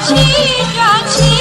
起呀起！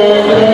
Senhor.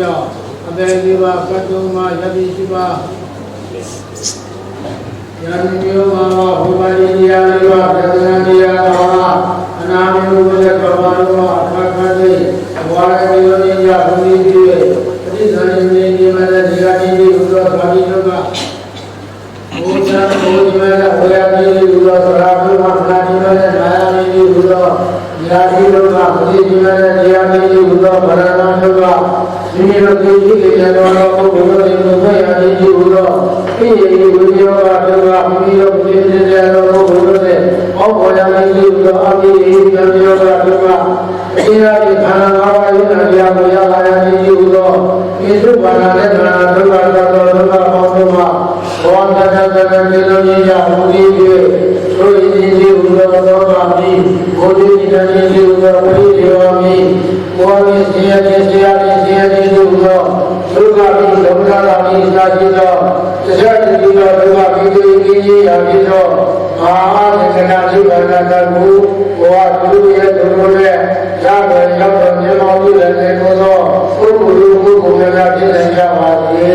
ကြောင့်အပေဒီပါကတုံမယတိရှိပါယံယောမဟောပါရိယာယောကတနာရိယာအနာမေဝေကဘာရောအခခတိဝါရတိယောနိယဘုမိတိပတိသနိမေနိမရဒီဂတိတိဥဒ္ဓဘာတိလောကဘုဇံဘုဇမေဝေယတိဥဒ္ဓသရာဘုမနာတိမေနာယမိတိဥဒ္ဓယာတိလောကပတိမေနိယမိတိဥဒ္ဓဗရဏလောက ဒီလိုသူကြီးကြတော်တော်ပုဂ္ဂိုလ်တို့ရဲ့ဘုရားရည်ရှိဟုသောဤရည်ဝိယောကဒုက္ခမိယောပြည့်စုံကြတော်ပုဂ္ဂိုလ်တို့ရဲ့ဘောဘောရည်ရှိသောအပြည့်ဤကံယောကဒုက္ခအေရာဒီခန္ဓာ၅ပါးယုံနာတရားကိုရပါရည်ရှိဟုသောဤသုဘာနာလက္ခဏာ ရာပြီးတော့အာသဒနာသုခနာတကူဘောဝကုလူရဲ့ဒုက္ခနဲ့သာဝေရောက်တော့မြေမောပြုတဲ့ကိုသောပုဂ္ဂိုလ်ပုဂ္ဂိုလ်များဖြစ်နိုင်ကြပါစေ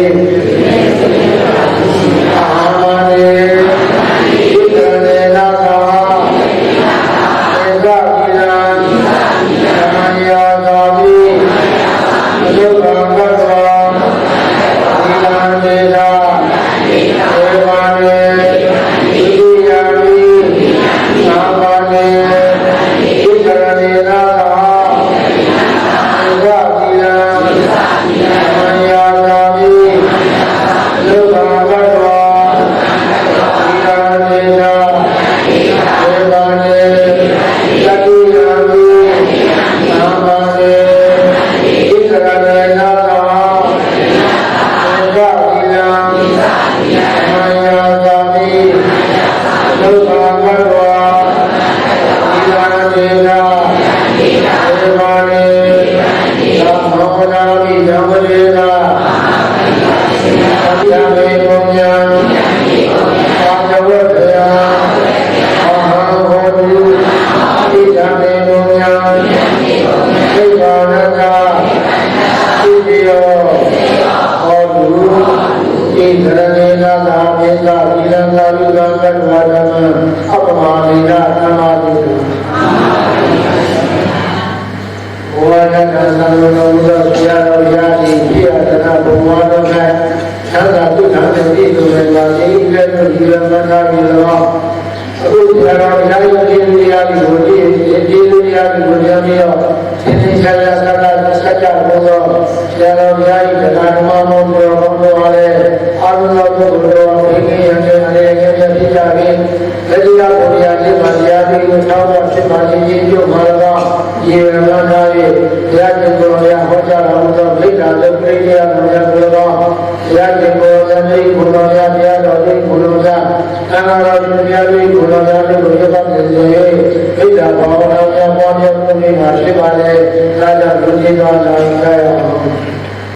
ရားကြီးကိုယ်တော်များတို့ကိုရောက်ပါစေ။ဣဒ္ဓဘာဝနာများပွားများမှုတွေမှာဖြစ်ပါလေ။သာသာလူကြီးတော်လာကြရအောင်။